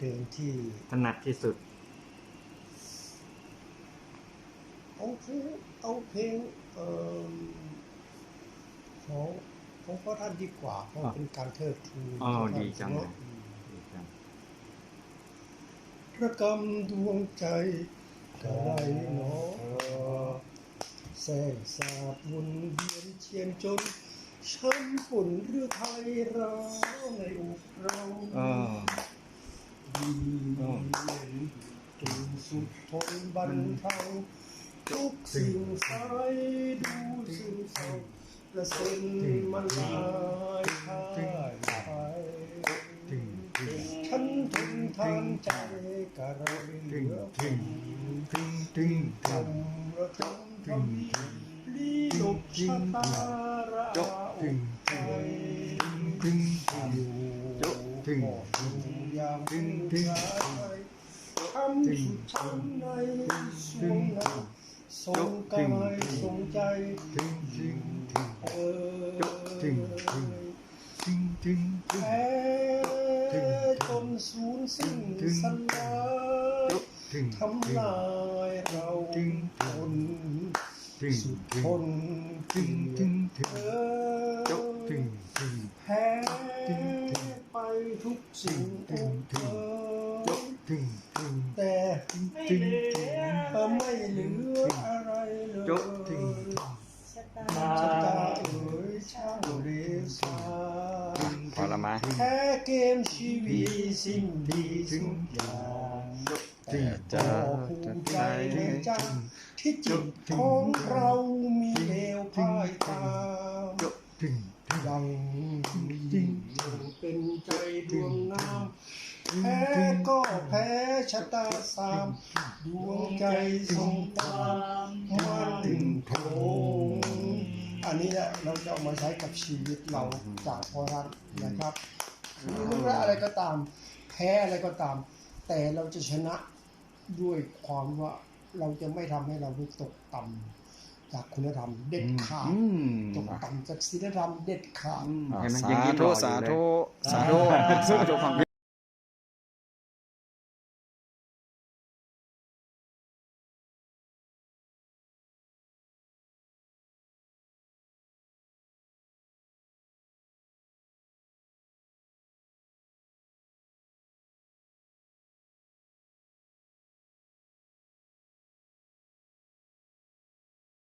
เพลงที่ถนัดที่สุด เอาเพลงเอาเพลงเอ่อของของพ่อท่านดีกว่าเพราะอะเป็นการเทิดทูนอ๋อพระท่านดีจังเลยเนาะอืมดีจังระกำดวงใจกระไรเนาะแสงสาบวนเวียนเชียนจนช้ำฝุ่นหรือไทยเราในอกเรา เออ ดีเย็นดูสุดทนบรรเทาทุกสิ่งสายดูซึมเศร้ากระเซ็นมันลายพ่ายไป ฉันทนทานใจกะไรเหลือคง ตึงตึง ทำระทำทำลีลกชะตาระอาอกใจ ตึง อยู่ ถึง tình tình gái thăm trắng nay xuống nắng sông cay sông chay ơi thế con xuống sinh săn lá thắm lại rau hồn sụt hồn tình ơi hé bay thúc sinh แต่ตึงตึงเอไม่เหลืออะไรเลยจบตึงชะตาเอ๋ยช่างเรศาพอละมาแพ้เกมชีวิตสิ้นดีสุดอย่างแต่งก็ภูมิใจในใจที่จิตของเรามีเอวพายตามจบตึงตึงยังยิ่งยังเป็นใจดวงงาม แพ้ก็แพ้ชะตาสามดวงใจทรงตามมันโถงอันนี้เราจะเอามาใช้กับชีวิตเราจากพอรัฐนะครับคือไม่ว่าอะไรก็ตาม แพ้อะไรก็ตาม แต่เราจะชนะด้วยความว่าเราจะไม่ทำให้เราตกต่ำจากคุณธรรมเด็ดขาดตกต่ำจากศีลธรรมเด็ดขาดสางยิ้มหธุสาธุสาธุสาธุฟัง